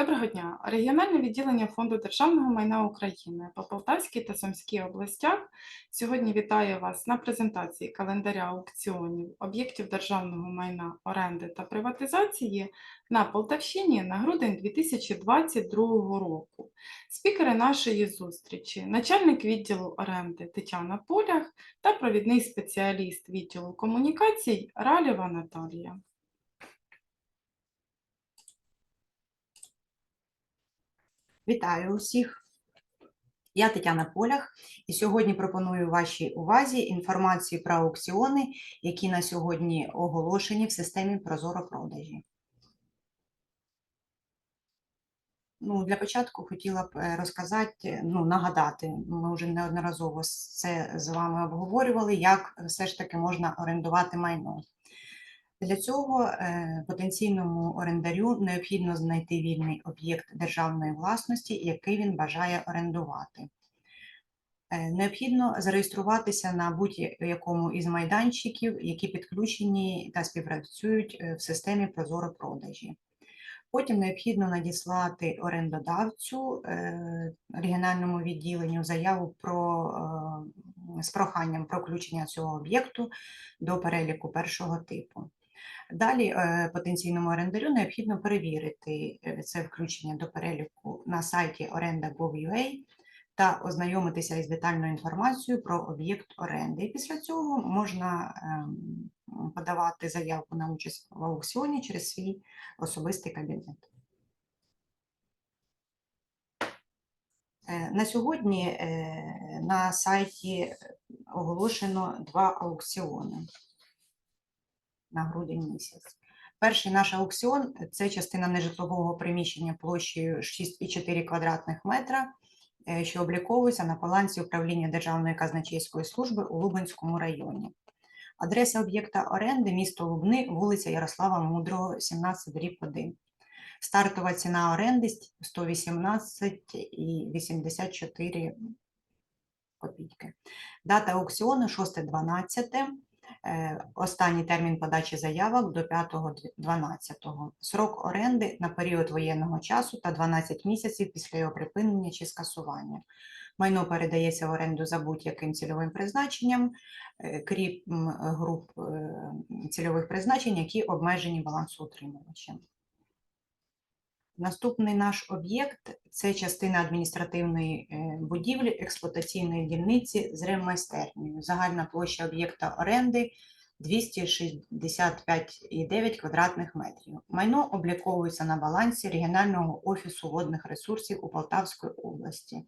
Доброго дня. Регіональне відділення Фонду державного майна України по Полтавській та Сумській областях сьогодні вітає вас на презентації календаря аукціонів об'єктів державного майна, оренди та приватизації на Полтавщині на грудень 2022 року. Спікери нашої зустрічі, начальник відділу оренди Тетяна Полях та провідний спеціаліст відділу комунікацій Ралєва Наталія. Вітаю усіх! Я Тетяна Полях, і сьогодні пропоную вашій увазі інформацію про аукціони, які на сьогодні оголошені в системі Прозоро продажі. Ну, для початку хотіла б е, розказати, ну, нагадати, ми вже неодноразово це з вами обговорювали, як все ж таки можна орендувати майно. Для цього е, потенційному орендарю необхідно знайти вільний об'єкт державної власності, який він бажає орендувати. Е, Необхідно зареєструватися на будь-якому із майданчиків, які підключені та співпрацюють е, в системі Прозоро продажі. Потім необхідно надіслати орендодавцю регіональному відділенню заяву про, з проханням про включення цього об'єкту до переліку першого типу. Далі е, потенційному орендарю необхідно перевірити е, це включення до переліку на сайті orenda.gov.ua та ознайомитися із детальною інформацією про об'єкт оренди. І після цього можна ем, подавати заявку на участь в аукціоні через свій особистий кабінет. Е, На сьогодні на сайті оголошено два аукціони на грудень місяць. Перший наш аукціон це частина нежитлового приміщення площею 6,4 квадратних метра, е, що обліковується на балансі управління Державної казначейської служби у Лубенському районі. Адреса об'єкта оренди місто Лубни, вулиця Ярослава Мудрого, 17 дріб 1. Стартова ціна оренди 118,84 копійки. Дата аукціону 6.12. Е, Останній термін подачі заявок до 5.12. Срок оренди на період воєнного часу та 12 місяців після його припинення чи скасування. Майно передається в оренду за будь-яким цільовим призначенням, е, крім груп е, цільових призначень, які обмежені балансоутримувачем. Наступний наш об'єкт це частина адміністративної е, будівлі експлуатаційної дільниці з ремайстернею. Загальна площа об'єкта оренди 265,9 квадратних метрів. Майно обліковується на балансі регіонального офісу водних ресурсів у Полтавської області.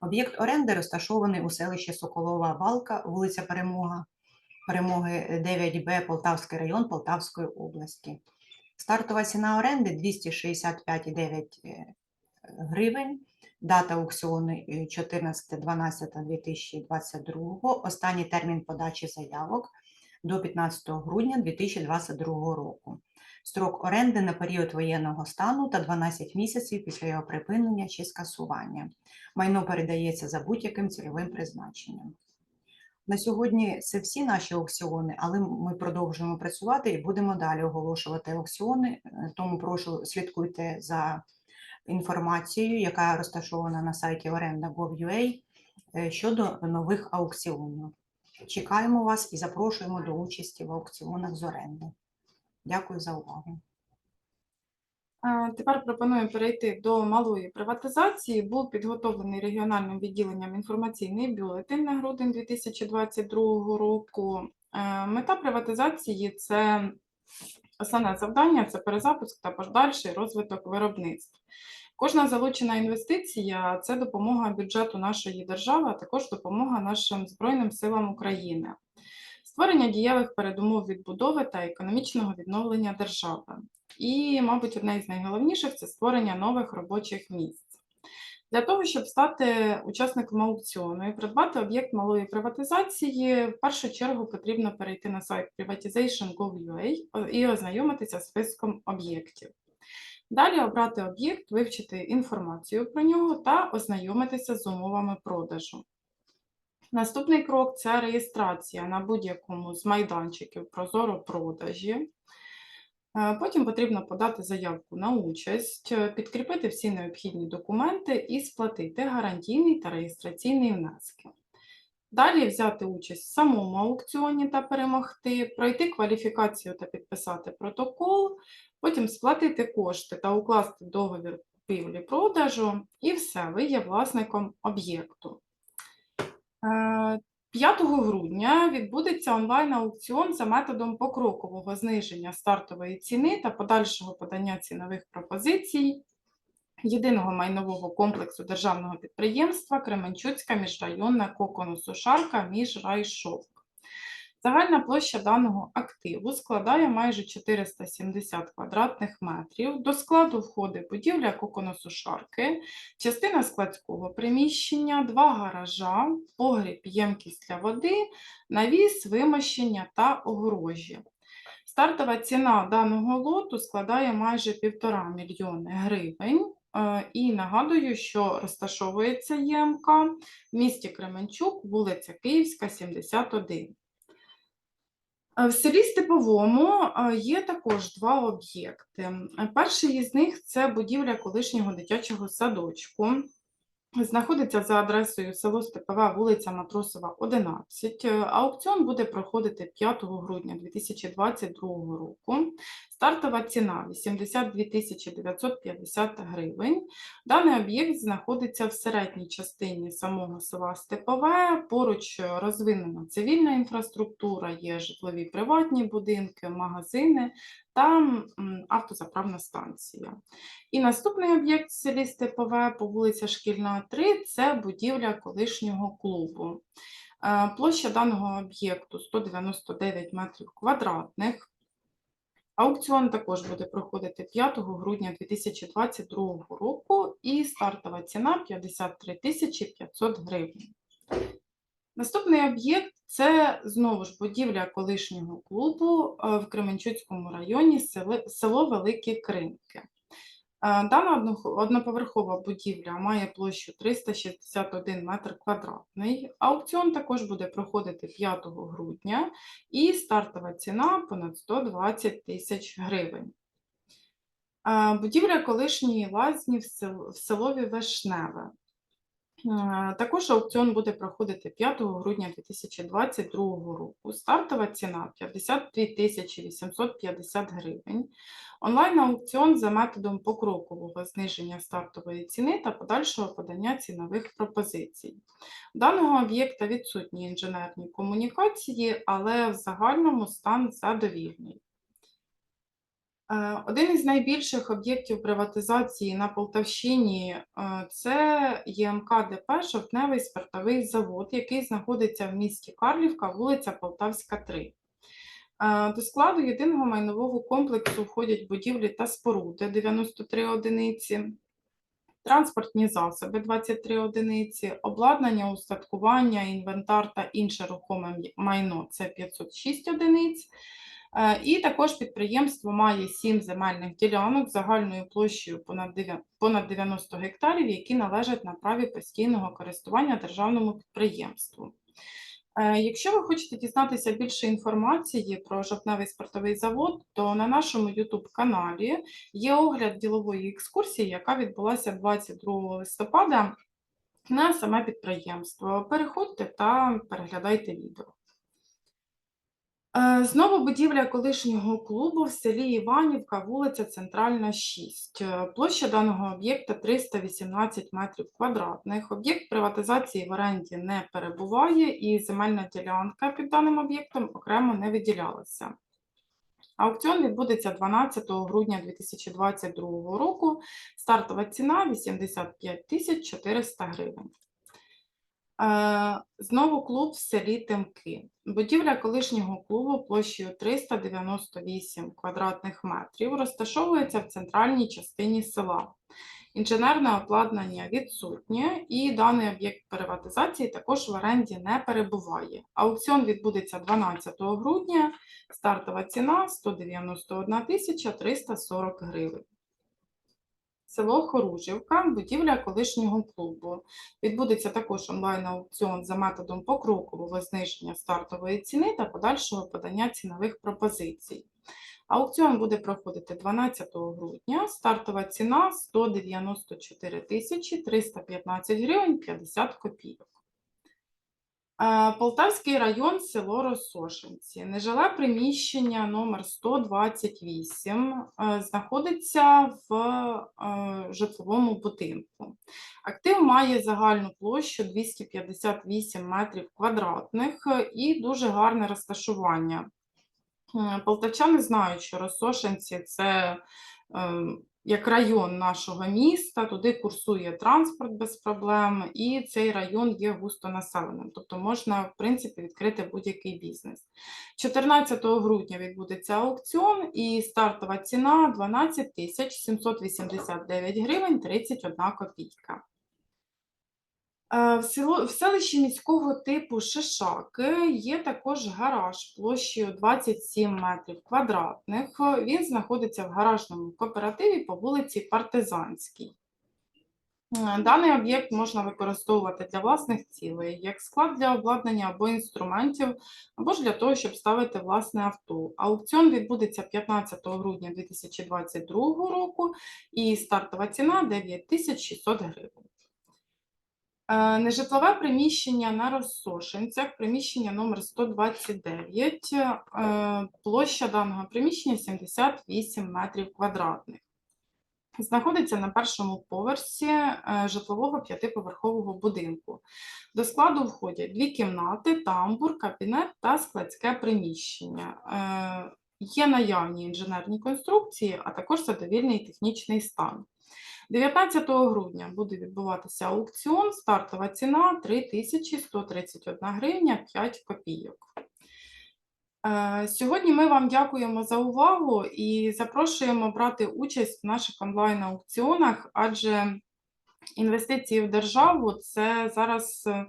Об'єкт оренди розташований у селищі Соколова Балка, вулиця Перемога, Перемоги 9Б, Полтавський район Полтавської області. Стартова ціна оренди 265,9 е, гривень. Дата аукціону е, 14.12.2022. Останній термін подачі заявок до 15 грудня 2022 року. Строк оренди на період воєнного стану та 12 місяців після його припинення чи скасування. Майно передається за будь-яким цільовим призначенням. На сьогодні це всі наші аукціони, але ми продовжуємо працювати і будемо далі оголошувати аукціони. Е, Тому прошу слідкуйте за інформацією, яка розташована на сайті orenda.gov.ua е, щодо нових аукціонів. Чекаємо вас і запрошуємо до участі в аукціонах з оренди. Дякую за увагу. А, Тепер пропоную перейти до малої приватизації. Був підготовлений регіональним відділенням інформаційний бюлетень на грудень 2022 року. Е, Мета приватизації це основне завдання це перезапуск та подальший розвиток виробництв. Кожна залучена інвестиція це допомога бюджету нашої держави, а також допомога нашим Збройним силам України. Створення дієвих передумов відбудови та економічного відновлення держави. І, мабуть, одне із найголовніших це створення нових робочих місць. Для того, щоб стати учасником аукціону і придбати об'єкт малої приватизації, в першу чергу потрібно перейти на сайт privatization.gov.ua і ознайомитися з списком об'єктів. Далі обрати об'єкт, вивчити інформацію про нього та ознайомитися з умовами продажу. Наступний крок це реєстрація на будь-якому з майданчиків Прозоро продажі. Е, Потім потрібно подати заявку на участь, е, підкріпити всі необхідні документи і сплатити гарантійний та реєстраційний внески. Далі взяти участь в самому аукціоні та перемогти, пройти кваліфікацію та підписати протокол, потім сплатити кошти та укласти договір купівлі-продажу, і все, ви є власником об'єкту. Е, 5 грудня відбудеться онлайн-аукціон за методом покрокового зниження стартової ціни та подальшого подання цінових пропозицій єдиного майнового комплексу державного підприємства Кременчуцька міжрайонна коконосушарка «Міжрайшовк». Загальна площа даного активу складає майже 470 квадратних метрів. До складу входить будівля коконосушарки, частина складського приміщення, два гаража, погріб, ємкість для води, навіс, вимощення та огорожі. Стартова ціна даного лоту складає майже півтора мільйони гривень. Е, І нагадую, що розташовується ЄМК в місті Кременчук, вулиця Київська, 71. В селі Степовому є також два об'єкти. Перший із них це будівля колишнього дитячого садочку. Знаходиться за адресою село Степове, вулиця Матросова, 11. Е, Аукціон буде проходити 5 грудня 2022 року. Стартова ціна 82 тисячі 950 гривень. Даний об'єкт знаходиться в середній частині самого села Степове. Поруч е, розвинена цивільна інфраструктура, є житлові приватні будинки, магазини та автозаправна станція. І наступний об'єкт в селі Степове по вулиця Шкільна, 3 це будівля колишнього клубу. Е, Площа даного об'єкту 199 метрів квадратних. Аукціон також буде проходити 5 грудня 2022 року і стартова ціна 53 тисячі 500 гривень. Наступний об'єкт це знову ж будівля колишнього клубу е, в Кременчуцькому районі село Великі Кринки. Е, Дана одноповерхова будівля має площу 361 метр квадратний. Аукціон також буде проходити 5 грудня і стартова ціна понад 120 тисяч гривень. Е, Будівля колишньої лазні в сел- в селові Вишневе. Е, Також аукціон буде проходити 5 грудня 2022 року. Стартова ціна 52 850 гривень. Онлайн-аукціон за методом покрокового зниження стартової ціни та подальшого подання цінових пропозицій. У даного об'єкта відсутні інженерні комунікації, але в загальному стан задовільний. Е, Один із найбільших об'єктів приватизації на Полтавщині е, це ЄМК ДП Жовтневий спиртовий завод, який знаходиться в місті Карлівка, вулиця Полтавська, 3. Е, До складу єдиного майнового комплексу входять будівлі та споруди 93 одиниці, транспортні засоби 23 одиниці, обладнання, устаткування, інвентар та інше рухоме майно це 506 одиниць. Е, І також підприємство має 7 земельних ділянок загальною площею понад дев'я- 90 гектарів, які належать на праві постійного користування державному підприємству. Е, Якщо ви хочете дізнатися більше інформації про жовтневий спиртовий завод, то на нашому YouTube каналі є огляд ділової екскурсії, яка відбулася 22 листопада на саме підприємство. Переходьте та переглядайте відео. Е, Знову будівля колишнього клубу в селі Іванівка, вулиця Центральна, 6. Е, Площа даного об'єкта 318 метрів квадратних. Об'єкт приватизації в оренді не перебуває і земельна ділянка під даним об'єктом окремо не виділялася. Аукціон відбудеться 12 грудня 2022 року. Стартова ціна 85 тисяч 400 гривень. Е, Знову клуб в селі Тимки. Будівля колишнього клубу площею 398 квадратних метрів розташовується в центральній частині села. Інженерне обладнання відсутнє, і даний об'єкт приватизації також в оренді не перебуває. Аукціон відбудеться 12 грудня. Стартова ціна 191 тисяча 340 гривень. Село Хоружівка, будівля колишнього клубу. Відбудеться також онлайн-аукціон за методом покрокового зниження стартової ціни та подальшого подання цінових пропозицій. Аукціон буде проходити 12 грудня. Стартова ціна 194 тисячі 315 гривень 50 копійок. Полтавський район, село Росошинці. Нежиле приміщення номер 128 е, знаходиться в е, житловому будинку. Актив має загальну площу 258 метрів квадратних і дуже гарне розташування. Полтавчани знають, що Росошинці це ем, як район нашого міста, туди курсує транспорт без проблем, і цей район є густонаселеним, тобто можна, в принципі, відкрити будь-який бізнес. 14 грудня відбудеться аукціон, і стартова ціна 12 тисяч 789 гривень 31 копійка. Е, В, село, в селищі міського типу Шишаки є також гараж площею 27 метрів квадратних. Він знаходиться в гаражному кооперативі по вулиці Партизанській. Е, Даний об'єкт можна використовувати для власних цілей, як склад для обладнання або інструментів, або ж для того, щоб ставити власне авто. Аукціон відбудеться 15 грудня 2022 року і стартова ціна 9600 гривень. Е, Нежитлове приміщення на Розсошинцях, приміщення номер 129, е, площа даного приміщення 78 метрів квадратних. Знаходиться на першому поверсі е, житлового п'ятиповерхового будинку. До складу входять дві кімнати, тамбур, кабінет та складське приміщення. Є наявні інженерні конструкції, а також задовільний технічний стан. 19 грудня буде відбуватися аукціон. Стартова ціна 3131 гривня 5 копійок. Е, Сьогодні ми вам дякуємо за увагу і запрошуємо брати участь в наших онлайн-аукціонах, адже інвестиції в державу це зараз е,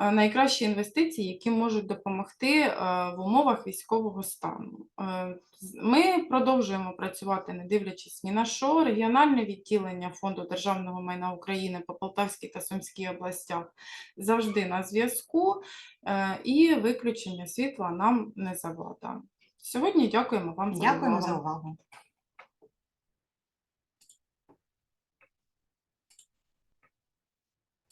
найкращі інвестиції, які можуть допомогти е, в умовах військового стану. Е, Ми продовжуємо працювати, не дивлячись ні на що. Регіональне відділення Фонду державного майна України по Полтавській та Сумській областях завжди на зв'язку, е, і виключення світла нам не завада. Сьогодні дякуємо вам за увагу. Дякуємо за увагу.